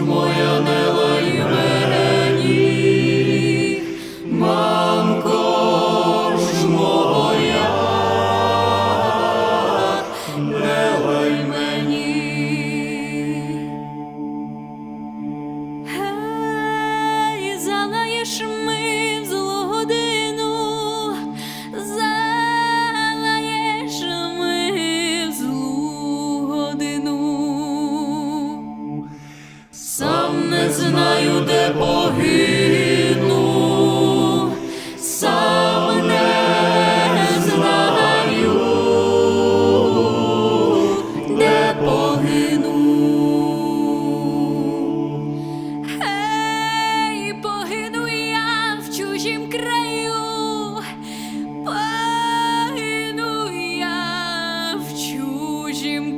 моя не лай мені, мамко ж моя, не лай мені. Гей, залаєш ми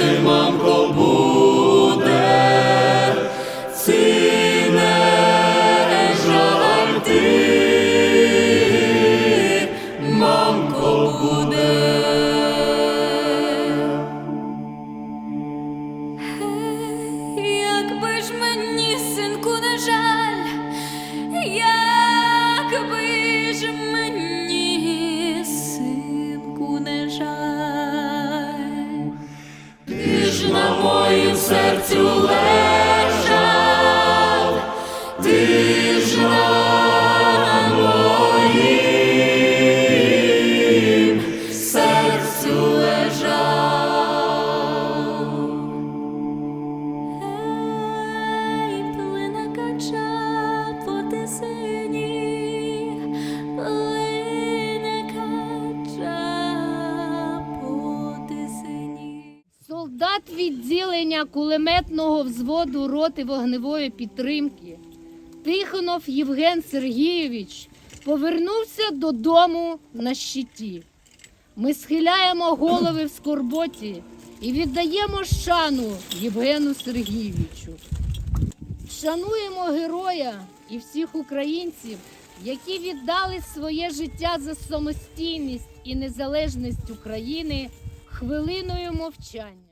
Не Солдат відділення кулеметного взводу роти вогневої підтримки Тихонов Євген Сергійович повернувся додому на щиті. Ми схиляємо голови в скорботі і віддаємо шану Євгену Сергійовичу. Шануємо героя і всіх українців, які віддали своє життя за самостійність і незалежність України хвилиною мовчання.